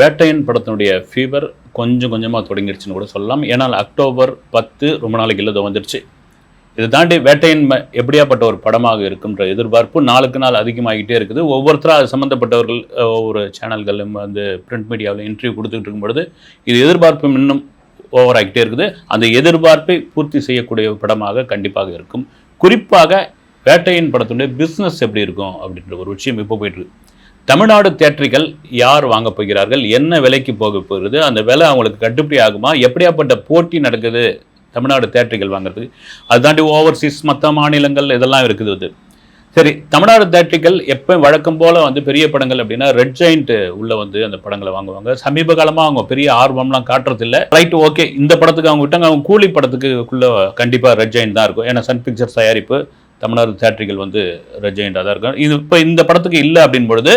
வேட்டையன் படத்தினுடைய ஃபீவர் கொஞ்சம் கொஞ்சமாக தொடங்கிடுச்சுன்னு கூட சொல்லலாம். ஏன்னால் அக்டோபர் பத்து ரொம்ப நாளைக்கு இல்லை வந்துடுச்சு இதை தாண்டி வேட்டையன் எப்படியாப்பட்ட ஒரு படமாக இருக்குன்ற எதிர்பார்ப்பு நாளுக்கு நாள் அதிகமாகிட்டே இருக்குது. ஒவ்வொருத்தராக அது சம்மந்தப்பட்டவர்கள் ஒவ்வொரு சேனல்களும் வந்து பிரிண்ட் மீடியாவில் இன்டர்வியூ கொடுத்துட்டு இருக்கும் பொழுது இது எதிர்பார்ப்பு இன்னும் ஓவர் ஆகிட்டே இருக்குது. அந்த எதிர்பார்ப்பை பூர்த்தி செய்யக்கூடிய படமாக கண்டிப்பாக இருக்கும். குறிப்பாக வேட்டையின் படத்துடைய பிஸ்னஸ் எப்படி இருக்கும் அப்படின்ற ஒரு விஷயம் இப்போ போயிட்டுருக்கு தமிழ்நாடு தேட்டரிகள் யார் வாங்க போகிறார்கள்? என்ன விலைக்கு போக போகிறது? அந்த விலை அவங்களுக்கு கட்டுப்படி ஆகுமா? எப்படியாப்பட்ட போட்டி நடக்குது தமிழ்நாடு தேட்டரிகள் வாங்குறதுக்கு அது தாண்டி ஓவர்சீஸ் மற்ற மாநிலங்கள் இதெல்லாம் இருக்குது அது. சரி தமிழ்நாடு தேட்டரிகள் எப்போ வழக்கம் போல் வந்து பெரிய படங்கள் அப்படின்னா ரெட் ஜெயிண்ட் உள்ளே வந்து அந்த படங்களை வாங்குவாங்க. சமீப காலமாக அவங்க பெரிய ஆர்வம்லாம் காட்டுறதில்ல. ரைட் ஓகே இந்த படத்துக்கு அவங்க விட்டாங்க. அவங்க கூலி படத்துக்குள்ளே கண்டிப்பாக ரெட் ஜெயிண்ட் தான் இருக்கும். ஏன்னா சன் பிக்சர்ஸ் தயாரிப்பு தமிழ்நாடு தேட்டரிகள் வந்து ரெட் ஜெயிண்டாக தான் இருக்கும். இது இப்போ இந்த படத்துக்கு இல்லை அப்படின் பொழுது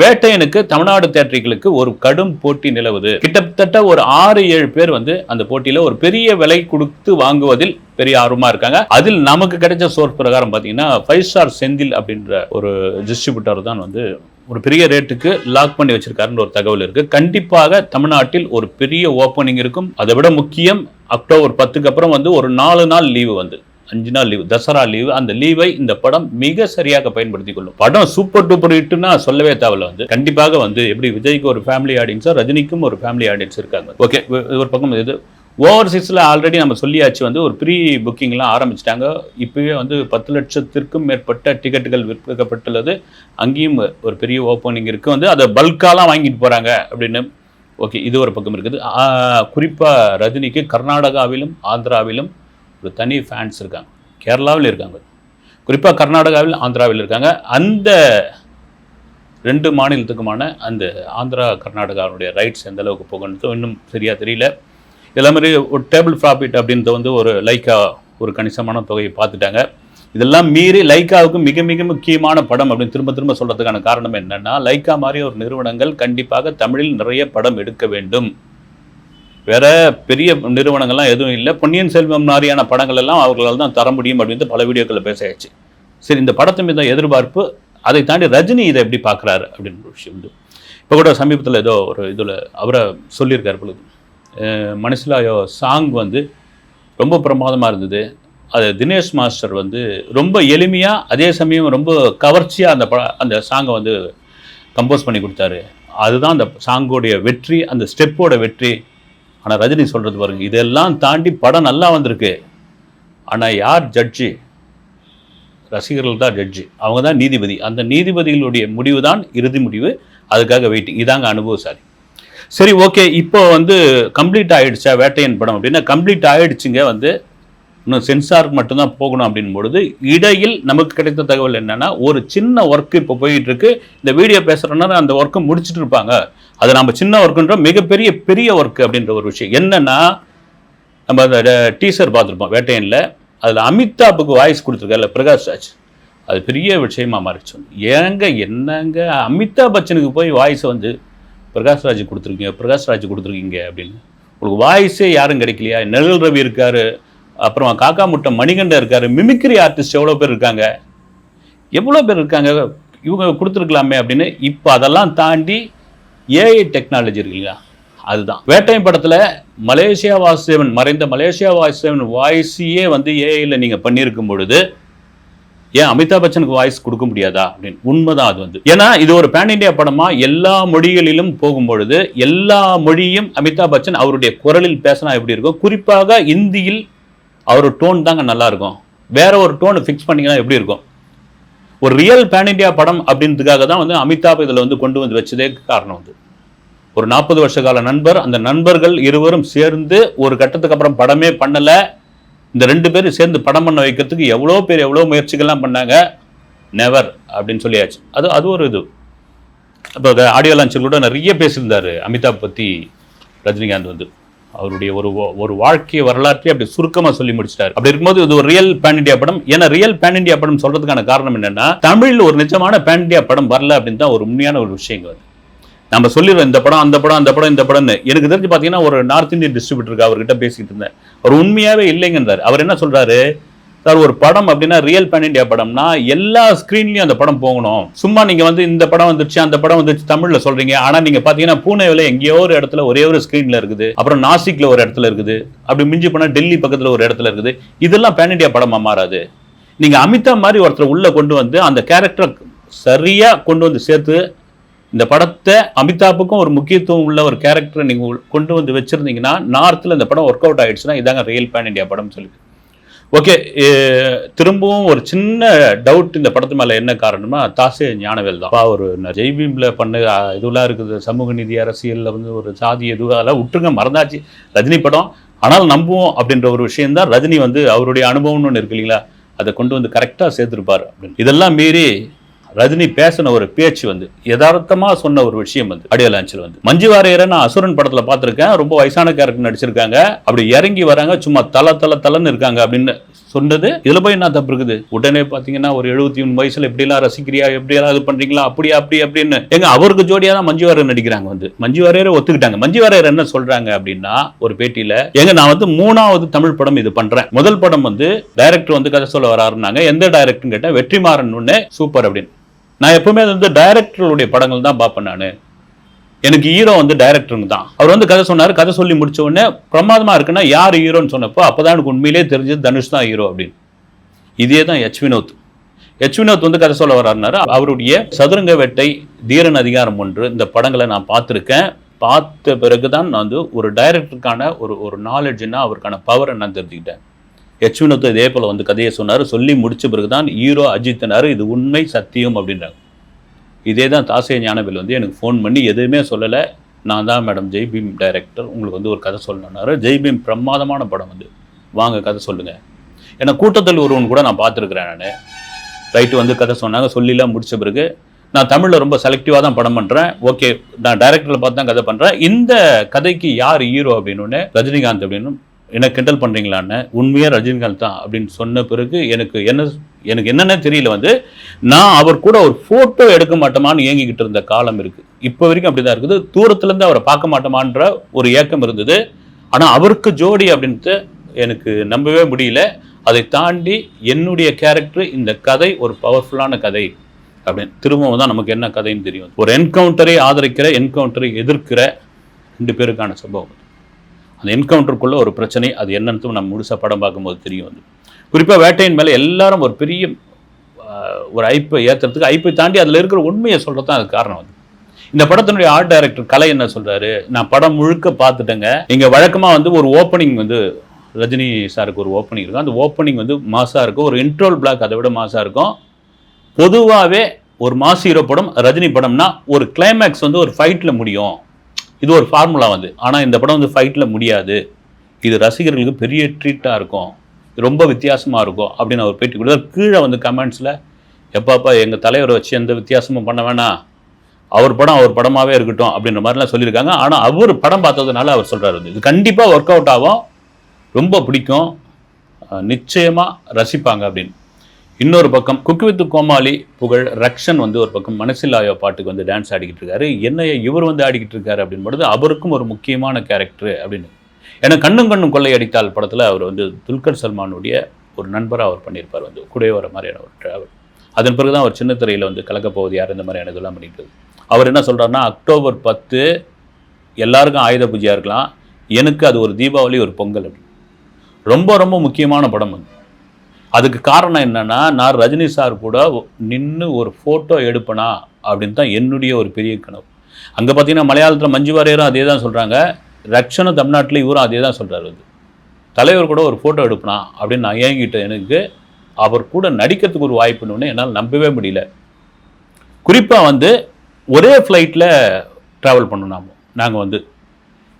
வேட்டையனுக்கு தமிழ்நாடு தேட்டரிகளுக்கு ஒரு கடும் போட்டி நிலவுது. கிட்டத்தட்ட ஒரு ஆறு ஏழு பேர் வந்து அந்த போட்டியில ஒரு பெரிய விலை கொடுத்து வாங்குவதில் பெரிய ஆர்வமா இருக்காங்க. அதில் நமக்கு கிடைச்ச சோர்ஸ் பிரகாரம் பார்த்தீங்கன்னா ஃபைவ் ஸ்டார் செந்தில் அப்படின்ற ஒரு டிஸ்ட்ரிபியூட்டர் தான் வந்து ஒரு பெரிய ரேட்டுக்கு லாக் பண்ணி வச்சிருக்காருன்ற ஒரு தகவல் இருக்கு. கண்டிப்பாக தமிழ்நாட்டில் ஒரு பெரிய ஓப்பனிங் இருக்கும். அதை விட முக்கியம் அக்டோபர் பத்துக்கு அப்புறம் வந்து ஒரு நாலு நாள் லீவு வந்து. அஞ்சு நாள் லீவு தசரா லீவு அந்த லீவை இந்த படம் மிக சரியாக பயன்படுத்திக் கொள்ளும். படம் சூப்பர் டூப்பர் ஹிட்னா சொல்லவே தேவையில்ல வந்து. கண்டிப்பாக வந்து எப்படி விஜய்க்கு ஒரு ஃபேமிலி ஆடியன்ஸோ ரஜினிக்கும் ஒரு ஃபேமிலி ஆடியன்ஸ் இருக்காங்க. ஓகே ஒரு பக்கம் இது. ஓவர்சீஸில் ஆல்ரெடி நம்ம சொல்லியாச்சு வந்து ஒரு ப்ரீ புக்கிங்லாம் ஆரம்பிச்சிட்டாங்க. இப்போவே வந்து பத்து லட்சத்திற்கும் மேற்பட்ட டிக்கெட்டுகள் விற்கப்பட்டுள்ளது. அங்கேயும் ஒரு பெரிய ஓப்பனிங் இருக்குது வந்து அதை பல்காலாம் வாங்கிட்டு போகிறாங்க அப்படின்னு. ஓகே இது ஒரு பக்கம் இருக்குது. குறிப்பாக ரஜினிக்கு கர்நாடகாவிலும் ஆந்திராவிலும் ஒரு தனி ஃபேன்ஸ் இருக்காங்க. கேரளாவில் இருக்காங்க. குறிப்பாக கர்நாடகாவில் ஆந்திராவில் இருக்காங்க. அந்த ரெண்டு மாநிலத்துக்குமான அந்த ஆந்திரா கர்நாடகாவுடைய ரைட்ஸ் எந்த அளவுக்கு போகணும் இன்னும் சரியாக தெரியல. இதே மாதிரி ஒரு டேபிள் ப்ராஃபிட் அப்படின்றத வந்து ஒரு லைக்கா ஒரு கணிசமான தொகையை பார்த்துட்டாங்க. இதெல்லாம் மீறி லைக்காவுக்கு மிக மிக முக்கியமான படம் அப்படின்னு திரும்ப திரும்ப சொல்கிறதுக்கான காரணம் என்னென்னா லைக்கா மாதிரி ஒரு நிறுவனங்கள் கண்டிப்பாக தமிழில் நிறைய படம் எடுக்க வேண்டும். வேற பெரிய நிறுவனங்கள்லாம் எதுவும் இல்லை. பொன்னியின் செல்வம் மாதிரியான படங்கள் எல்லாம் அவர்களால் தான் தர முடியும் அப்படின்னு பல வீடியோக்களில் பேசியாச்சு சரி இந்த படத்து மீது எதிர்பார்ப்பு அதை தாண்டி ரஜினி இதை எப்படி பார்க்குறாரு அப்படின்ற ஒரு விஷயம் இப்போ கூட சமீபத்தில் ஏதோ ஒரு இதில் அவரை சொல்லியிருக்காரு பொழுது. மனசிலாயோ சாங் வந்து ரொம்ப பிரமாதமாக இருந்தது. அது தினேஷ் மாஸ்டர் வந்து ரொம்ப எளிமையாக அதே சமயம் ரொம்ப கவர்ச்சியாக அந்த ப அந்த சாங்கை வந்து கம்போஸ் பண்ணி கொடுத்தாரு. அதுதான் அந்த சாங்கோடைய வெற்றி அந்த ஸ்டெப்போட வெற்றி. ஆனால் ரஜினி சொல்கிறது பாருங்க இதெல்லாம் தாண்டி படம் நல்லா வந்திருக்கு. ஆனால் யார் ஜட்ஜி ரசிகர்கள் தான் ஜட்ஜி அவங்க தான் நீதிபதி. அந்த நீதிபதிகளுடைய முடிவு தான் இறுதி முடிவு. அதுக்காக வெயிட்டிங் இதாங்க அனுபவசாலி சரி. ஓகே இப்போ வந்து கம்ப்ளீட் ஆகிடுச்சா வேட்டையன் படம் அப்படின்னா கம்ப்ளீட் ஆகிடுச்சிங்க வந்து இன்னும் சென்சாருக்கு மட்டும்தான் போகணும் அப்படின் பொழுது இடையில் நமக்கு கிடைத்த தகவல் என்னென்னா ஒரு சின்ன ஒர்க் இப்போ போயிட்டு இருக்கு இந்த வீடியோ பேசுகிறோன்னா அந்த ஒர்க்கை முடிச்சுட்டு இருப்பாங்க. அது நம்ம சின்ன ஒர்க்குன்ற மிகப்பெரிய பெரிய ஒர்க் அப்படின்ற ஒரு விஷயம். என்னென்னா நம்ம அந்த டீசர் பார்த்துருப்போம் வேட்டையனில். அதில் அமிதாப்புக்கு வாய்ஸ் கொடுத்துருக்காருல பிரகாஷ் ராஜ். அது பெரிய விஷயமா மாறிச்சு ஏங்க என்னங்க? அமிதாப் பச்சனுக்கு போய் வாய்ஸை வந்து பிரகாஷ் ராஜ் கொடுத்துருக்கீங்க பிரகாஷ் ராஜ் கொடுத்துருக்கீங்க அப்படின்னு. உங்களுக்கு வாய்ஸே யாரும் கிடைக்கலையா? நிழல் ரவி இருக்காரு. அப்புறம் காக்கா முட்டை மணிகண்டன் இருக்காரு. மிமிக்ரி ஆர்டிஸ்ட் எவ்வளோ பேர் இருக்காங்க? எவ்வளோ பேர் இருக்காங்க? இவங்க கொடுத்துருக்கலாமே அப்படின்னு இப்போ அதெல்லாம் தாண்டி ஏஐ டெக்னாலஜி இருக்குங்களா அதுதான். வேட்டையன் படத்தில் மலேசியா வாசுதேவன் மறைந்த மலேசியா வாசுதேவன் வாய்ஸையே வந்து ஏஐயில் நீங்கள் பண்ணியிருக்கும் பொழுது ஏன் அமிதாப் பச்சனுக்கு வாய்ஸ் கொடுக்க முடியாதா அப்படின்னு? உண்மைதான் அது வந்து. ஏன்னா இது ஒரு பேன் இண்டியா படமா? எல்லா மொழிகளிலும் போகும்பொழுது எல்லா மொழியும் அமிதாப் பச்சன் அவருடைய குரலில் பேசினா எப்படி இருக்கும்? குறிப்பாக இந்தியில் அவர் டோன் தாங்க நல்லாயிருக்கும் வேற ஒரு டோனை ஃபிக்ஸ் பண்ணீங்கன்னா எப்படி இருக்கும்? ஒரு ரியல் பேன் இண்டியா படம் அப்படின்றதுக்காக தான் வந்து அமிதாப் இதில் வந்து கொண்டு வந்து வச்சதே காரணம் வந்து ஒரு நாற்பது வருஷ கால நண்பர் அந்த நண்பர்கள் இருவரும் சேர்ந்து ஒரு கட்டத்துக்கு அப்புறம் படமே பண்ணலை. இந்த ரெண்டு பேரும் சேர்ந்து படம் பண்ண வைக்கிறதுக்கு எவ்வளோ பேர் எவ்வளோ முயற்சிகள்லாம் பண்ணாங்க? நெவர் அப்படின்னு சொல்லியாச்சு. அது அது ஒரு இது. இப்போ ஆடியோ லான்ச்சில் கூட நிறைய பேசியிருந்தார் அமிதாப் பற்றி ரஜினிகாந்த் வந்து. அவருடைய ஒரு வா- ஒரு வாழ்க்கை வரலாற்றை அப்படி சுருக்கமாக சொல்லி முடிச்சிட்டாரு. அப்படி இருக்கும்போது இது ஒரு ரியல் பேன் இண்டியா படம். ஏன்னா ரியல் பேன் இண்டியா படம் சொல்றதுக்கான காரணம் என்னன்னா தமிழில் ஒரு நிஜமான பேன் இண்டியா படம் வரல அப்படின்னு தான் ஒரு உண்மையான ஒரு விஷயங்க அது. நம்ம சொல்லிடுறோம் இந்த படம் அந்த படம் அந்த படம் இந்த படம்னு. எனக்கு தெரிஞ்சு பார்த்தீங்கன்னா ஒரு நார்த் இந்தியன் டிஸ்ட்ரிபியூட்டருக்கு அவர்கிட்ட பேசிக்கிட்டு இருந்தேன். அவர் உண்மையாகவே இல்லைங்கன்றார். அவர் என்ன சொல்றாரு? சார் ஒரு படம் அப்படின்னா ரியல் பேன் இண்டியா படம்னா எல்லா ஸ்க்ரீன்லயும் அந்த படம் போகணும். சும்மா நீங்க வந்து இந்த படம் வந்துருச்சு அந்த படம் வந்துருச்சு தமிழ்ல சொல்றீங்க. ஆனா நீங்க பாத்தீங்கன்னா பூனேவில் எங்கேயோ ஒரு இடத்துல ஒரே ஒரு ஸ்க்ரீன்ல இருக்குது. அப்புறம் நாசிக்ல ஒரு இடத்துல இருக்குது. அப்படி மிஞ்சி போனா டெல்லி பக்கத்துல ஒரு இடத்துல இருக்குது. இதெல்லாம் பேன் இண்டியா படமா மாறாது. நீங்க அமிதாப் மாதிரி ஒருத்தர் உள்ள கொண்டு வந்து அந்த கேரக்டர் சரியா கொண்டு வந்து சேர்த்து இந்த படத்தை அமிதாப்புக்கும் ஒரு முக்கியத்துவம் உள்ள ஒரு கேரக்டரை நீங்கள் கொண்டு வந்து வச்சிருந்தீங்கன்னா நார்த்தில் இந்த படம் ஒர்க் அவுட் ஆகிடுச்சுன்னா இதாங்க ரியல் பேன் இண்டியா படம் சொல்லி ஓகே திரும்பவும் ஒரு சின்ன டவுட் இந்த படத்து மேலே என்ன காரணமா தாசே ஞானவேல் தான். அப்பா, ஒரு ஜெய்பீம்ல பண்ண இதுவெல்லாம் இருக்குது. சமூக நீதி அரசியலில் வந்து ஒரு சாதி எதுவும் அதெல்லாம் விட்டுருங்க மறந்தாச்சு. ரஜினி படம் ஆனால் நம்புவோம் அப்படின்ற ஒரு விஷயம் தான் ரஜினி வந்து அவருடைய அனுபவம்னு ஒன்று இருக்கு இல்லைங்களா? அதை கொண்டு வந்து கரெக்டாக சேர்த்துருப்பார் அப்படின்னு. இதெல்லாம் மீறி ரஜினி பேசின ஒரு பேச்சு வந்து யதார்த்தமா சொன்ன ஒரு விஷயம் வந்து ஆடியோ லான்ச்சில் வந்து. மஞ்சு வாரியரை நான் அசுரன் படத்தில் பார்த்துருக்கேன். ரொம்ப வயசான கேரக்டர் நடிச்சிருக்காங்க. அப்படி இறங்கி வராங்க. சும்மா தல தல தலன்னு இருக்காங்க அப்படின்னு சொன்னது. இதில் போய் என்ன தப்பு இருக்குது? உடனே பார்த்தீங்கன்னா ஒரு எழுபத்தி மூணு வயசில் எப்படிலாம் ரசிக்கிறியா? எப்படியெல்லாம் இது பண்ணுறீங்களா அப்படி அப்படி அப்படின்னு. எங்க அவருக்கு ஜோடியாக தான் மஞ்சு வாரியர் நடிக்கிறாங்க வந்து. மஞ்சு வாரியரை ஒத்துக்கிட்டாங்க. மஞ்சு வாரியர் என்ன சொல்கிறாங்க அப்படின்னா ஒரு பேட்டியில் எங்க நான் வந்து மூணாவது தமிழ் படம் இது பண்ணுறேன் முதல் படம் வந்து டைரக்டர் வந்து கதை சொல்ல வராருனாங்க எந்த டைரக்டர்னு கேட்டால் வெற்றிமாறன் ஒன்று சூப்பர் அப்படின்னு. நான் எப்பவுமே வந்து டைரக்டர்களுடைய படங்கள் தான் பார்ப்பேன் நான். எனக்கு ஹீரோ வந்து டைரக்டருங்க தான். அவர் வந்து கதை சொன்னார் கதை சொல்லி முடிச்ச உடனே பிரமாதமாக இருக்குன்னா யார் ஹீரோன்னு சொன்னப்போ அப்போ தான் எனக்கு உண்மையிலேயே தெரிஞ்சது தனுஷ் தான் ஹீரோ அப்படின்னு. இதே தான் எச் வினோத். எச் வினோத் வந்து கதை சொல்ல வர்றாருனாரு அவருடைய சதுரங்க வேட்டை தீரன் அதிகாரம் ஒன்று இந்த படங்களை நான் பார்த்துருக்கேன். பார்த்த பிறகு தான் நான் வந்து ஒரு டைரக்டருக்கான ஒரு ஒரு நாலேஜ்னா அவருக்கான பவர் நான் தெரிஞ்சுக்கிட்டேன். எச் இதே போல் வந்து கதையை சொன்னார். சொல்லி முடிச்ச பிறகு தான் ஹீரோ அஜித்னார் இது உண்மை சத்தியம் அப்படின்றாங்க. இதே தான் தாசிய ஞானவேல் வந்து எனக்கு ஃபோன் பண்ணி எதுவுமே சொல்லலை. நான் தான் மேடம் ஜெய்பீம் டைரக்டர் உங்களுக்கு வந்து ஒரு கதை சொல்லணுன்னாரு ஜெய்பீம் பிரமாதமான படம் வந்து. வாங்க கதை சொல்லுங்கள் ஏன்னா கூட்டத்தில் ஒருவன் கூட நான் பார்த்துருக்குறேன் நான். ரைட்டு வந்து கதை சொன்னாங்க சொல்லிலாம் முடித்த பிறகு. நான் தமிழில் ரொம்ப செலக்டிவாக தான் படம் பண்ணுறேன் ஓகே நான் டைரக்டரில் பார்த்து தான் கதை பண்ணுறேன் இந்த கதைக்கு யார் ஹீரோ அப்படின்னு ரஜினிகாந்த் அப்படின்னு என்ன கிண்டல் பண்ணுறீங்களான்னு உண்மையாக ரஜினிகாந்த் தான் அப்படின்னு சொன்ன பிறகு எனக்கு என்ன எனக்கு என்னென்ன தெரியல வந்து நான் அவர் கூட ஒரு ஃபோட்டோ எடுக்க மாட்டோமான்னு இயங்கிக்கிட்டு இருந்த காலம் இருக்குது இப்போ வரைக்கும் அப்படி தான் இருக்குது. தூரத்துலேருந்து அவரை பார்க்க மாட்டோமான்ற ஒரு ஏக்கம் இருந்தது. ஆனால் அவருக்கு ஜோடி அப்படின்ட்டு எனக்கு நம்பவே முடியல. அதை தாண்டி என்னுடைய கேரக்டர் இந்த கதை ஒரு பவர்ஃபுல்லான கதை அப்படின்னு. திரும்பவும் தான் நமக்கு என்ன கதைன்னு தெரியும். ஒரு என்கவுண்டரை ஆதரிக்கிற என்கவுண்டரை எதிர்க்கிற ரெண்டு பேருக்கான சம்பவம். அந்த என்கவுண்டருக்குள்ளே ஒரு பிரச்சனை அது என்னன்னு நம்ம முழுசாக படம் பார்க்கும்போது தெரியும் வந்து குறிப்பாக வேட்டையின் மேலே எல்லாரும் ஒரு பெரிய ஒரு ஐப்பை ஏற்றுறதுக்கு ஐப்பை தாண்டி அதில் இருக்கிற உண்மையை சொல்கிறது தான் அது காரணம் வந்து இந்த படத்தினுடைய ஆர்ட் டைரக்டர் கலை என்ன சொல்கிறாரு நான் படம் முழுக்க பார்த்துட்டேங்க. இங்கே வழக்கமாக வந்து ஒரு ஓப்பனிங் வந்து ரஜினி சாருக்கு ஒரு ஓப்பனிங் இருக்கும். அந்த ஓப்பனிங் வந்து மாசாக இருக்கும். ஒரு இன்ட்ரோல் பிளாக் அதை விட மாசாக இருக்கும். பொதுவாகவே ஒரு மாஸ் ஹீரோ படம் ரஜினி படம்னா ஒரு கிளைமேக்ஸ் வந்து ஒரு ஃபைட்டில் முடியும். இது ஒரு ஃபார்முலா வந்து. ஆனால் இந்த படம் வந்து ஃபைட்டில் முடியாது. இது ரசிகர்களுக்கு பெரிய ட்ரீட்டாக இருக்கும். இது ரொம்ப வித்தியாசமாக இருக்கும் அப்படின்னு அவர் பேட்டி கொடுத்தார் கீழே வந்து கமெண்ட்ஸில் எப்பாப்பா எங்கள் தலைவரை வச்சு எந்த வித்தியாசமும் பண்ண வேணாம் அவர் படம் அவர் படமாகவே இருக்கட்டும் அப்படின்ற மாதிரிலாம் சொல்லியிருக்காங்க. ஆனால் அவர் படம் பார்த்ததுனால அவர் சொல்கிறார் வந்து. இது கண்டிப்பாக ஒர்க் அவுட் ஆகும். ரொம்ப பிடிக்கும். நிச்சயமாக ரசிப்பாங்க அப்படின்னு. இன்னொரு பக்கம் குக்கு வித்து கோமாளி புகழ் ரக்ஷன் வந்து ஒரு பக்கம் மனசில்லாயோ பாட்டுக்கு வந்து டான்ஸ் ஆடிக்கிட்டு இருக்காரு. என்ன இவர் வந்து ஆடிக்கிட்டு இருக்காரு அப்படின்னு பொழுது அவருக்கும் ஒரு முக்கியமான கேரக்டர் அப்படின்னு. ஏன்னா கண்ணும் கண்ணும் கொள்ளையடித்தால் படத்தில் அவர் வந்து துல்கர் சல்மானுடைய ஒரு நண்பராக அவர் பண்ணியிருப்பார் வந்து கூடவே வர மாதிரியான ஒரு ட்ராவல் அதன் பிறகு தான் அவர் சின்ன திரையில் வந்து கலக்கப்போவது யார் இந்த மாதிரியான இதெல்லாம் பண்ணிட்டு அவர் என்ன சொல்கிறாருன்னா அக்டோபர் பத்து எல்லாருக்கும் ஆயுத பூஜையாக இருக்கலாம். எனக்கு அது ஒரு தீபாவளி ஒரு பொங்கல் அப்படி ரொம்ப ரொம்ப முக்கியமான படம் வந்து அதுக்கு காரணம் என்னன்னா நான் ரஜினி சார் கூட நின்று ஒரு ஃபோட்டோ எடுப்பனா அப்படின்னு தான் என்னுடைய ஒரு பெரிய கனவு. அங்கே பார்த்தீங்கன்னா மலையாளத்தில் மஞ்சு வாரியரும் அதே தான் சொல்கிறாங்க ரக்ஷனும் தமிழ்நாட்டில் இவரும் அதே தான் சொல்கிறாரு வந்து. தலைவர் கூட ஒரு ஃபோட்டோ எடுப்பனா அப்படின்னு நான் ஏங்கிட்ட எனக்கு அவர் கூட நடிக்கிறதுக்கு ஒரு வாய்ப்புன்னு என்னால் நம்பவே முடியல. குறிப்பாக வந்து ஒரே ஃப்ளைட்டில் ட்ராவல் பண்ணணும் நாம் நாங்கள் வந்து.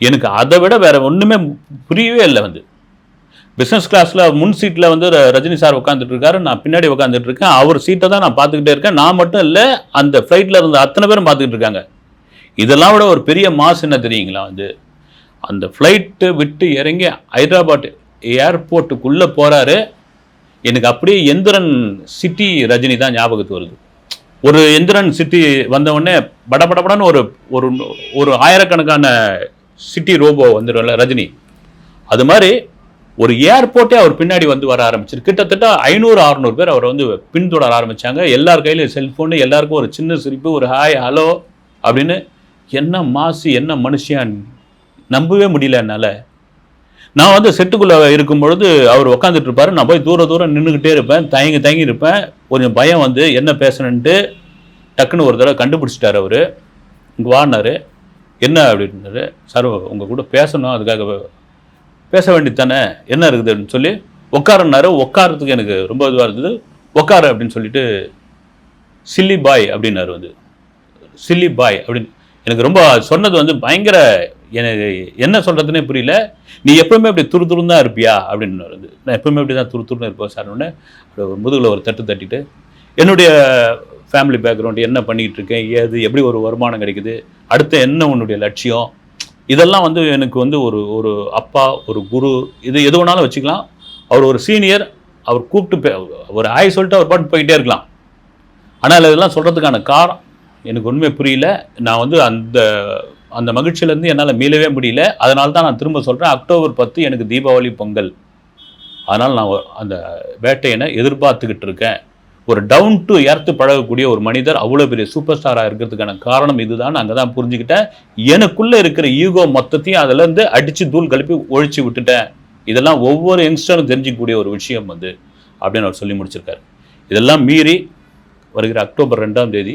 எனக்கு அதை விட வேறு ஒன்றுமே புரியவே இல்லை வந்து. பிஸ்னஸ் கிளாஸில் முன் சீட்டில் வந்து ரஜினி சார் உட்காந்துட்டு இருக்காரு நான் பின்னாடி உட்காந்துட்டு இருக்கேன் அவர் சீட்டை தான் நான் பார்த்துக்கிட்டே இருக்கேன். நான் மட்டும் இல்லை அந்த ஃப்ளைட்டில் இருந்த அத்தனை பேரும் பார்த்துக்கிட்டு இருக்காங்க இதெல்லாம் விட ஒரு பெரிய மாஸ் என்ன தெரியுங்களா? வந்து அந்த ஃப்ளைட்டு விட்டு இறங்கி ஹைதராபாத் ஏர்போர்ட்டுக்குள்ளே போகிறாரு எனக்கு அப்படியே எந்திரன் சிட்டி ரஜினி தான் ஞாபகத்து வருது. ஒரு எந்திரன் சிட்டி வந்தவுடனே படபடபடன்னு ஒரு ஒரு ஒரு ஆயிரக்கணக்கான சிட்டி ரோபோ வந்துடும்ல ரஜினி. அது மாதிரி ஒரு ஏர்போர்ட்டே அவர் பின்னாடி வந்து வர ஆரம்பிச்சிரு. கிட்டத்தட்ட ஐநூறு அறுநூறு பேர் அவரை வந்து பின்தொடர ஆரம்பித்தாங்க எல்லார் கையிலும் செல்ஃபோனு எல்லாருக்கும் ஒரு சின்ன சிரிப்பு ஒரு ஹாய் ஹலோ அப்படின்னு என்ன மாசு என்ன மனுஷன் நம்பவே முடியல என்னால். நான் வந்து செட்டுக்குள்ளே இருக்கும் பொழுது அவர் உட்காந்துட்டு இருப்பாரு. நான் போய் தூர தூரம் நின்றுக்கிட்டே இருப்பேன். தயங்கி தயங்கி இருப்பேன். கொஞ்சம் பயம் வந்து என்ன பேசணுன்ட்டு டக்குன்னு ஒரு தடவை கண்டுபிடிச்சிட்டார் அவர். இங்கே வாடினாரு என்ன அப்படின்னாரு? சார் உங்கள் கூட பேசணும். அதுக்காக பேச வேண்டியது தானே என்ன இருக்குது அப்படின்னு சொல்லி உட்காரனாரு உட்காரத்துக்கு எனக்கு ரொம்ப இதுவாக இருந்தது. உட்காரு அப்படின்னு சொல்லிட்டு சில்லி பாய் அப்படின்னாரு வந்து. சில்லி பாய் அப்படின்னு. எனக்கு ரொம்ப சொன்னது வந்து பயங்கர எனக்கு என்ன சொல்கிறதுனே புரியல. நீ எப்பவுமே அப்படி துரு துருன்னு தான் இருப்பியா? அப்படின்னு வந்து. நான் எப்பவுமே இப்படி தான் துரு துருன்னு இருப்பேன் சார். உடனே முதுகில் ஒரு தட்டு தட்டிட்டு என்னுடைய ஃபேமிலி பேக்ரவுண்ட் என்ன பண்ணிக்கிட்டு இருக்கேன்? ஏது? எப்படி ஒரு வருமானம் கிடைக்குது? அடுத்து என்ன உன்னுடைய லட்சியம்? இதெல்லாம் வந்து எனக்கு வந்து ஒரு ஒரு அப்பா ஒரு குரு இது எது வேணாலும் வச்சுக்கலாம். அவர் ஒரு சீனியர் அவர் கூப்பிட்டு ஒரு ஆய் சொல்லிட்டு அவர் பாட்டு போயிட்டே இருக்கலாம். ஆனால் இதெல்லாம் சொல்கிறதுக்கான காரணம் எனக்கு உண்மை புரியல. நான் வந்து அந்த அந்த மகிழ்ச்சியிலேருந்து என்னால் மீளவே முடியல. அதனால தான் நான் திரும்ப சொல்கிறேன் அக்டோபர் பத்து எனக்கு தீபாவளி பொங்கல். அதனால் நான் அந்த வேட்டையனை எதிர்பார்த்துக்கிட்டு இருக்கேன். ஒரு டவுன் டு எர்த்து பழகக்கூடிய ஒரு மனிதர் அவ்வளோ பெரிய சூப்பர் ஸ்டாராக இருக்கிறதுக்கான காரணம் இதுதான். அங்கே தான் புரிஞ்சுக்கிட்டேன். எனக்குள்ளே இருக்கிற ஈகோ மொத்தத்தையும் அதுலேருந்து அடித்து தூள் கழுப்பி ஒழிச்சு விட்டுட்டேன். இதெல்லாம் ஒவ்வொரு யங்ஸ்டரும் தெரிஞ்சிக்கக்கூடிய ஒரு விஷயம் வந்து அப்படின்னு அவர் சொல்லி முடிச்சிருக்காரு. இதெல்லாம் மீறி வருகிற அக்டோபர் ரெண்டாம் தேதி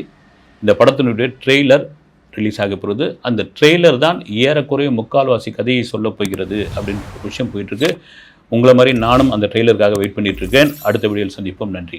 இந்த படத்தினுடைய ட்ரெய்லர் ரிலீஸ் ஆக போகிறது அந்த ட்ரெய்லர் தான் ஏறக்குறைய முக்கால்வாசி கதையை சொல்ல போகிறது அப்படின்னு ஒரு விஷயம் போயிட்டுருக்கு உங்களை மாதிரி நானும் அந்த ட்ரெய்லருக்காக வெயிட் பண்ணிகிட்ருக்கேன் அடுத்த வீடியோவில் சந்திப்போம். நன்றி.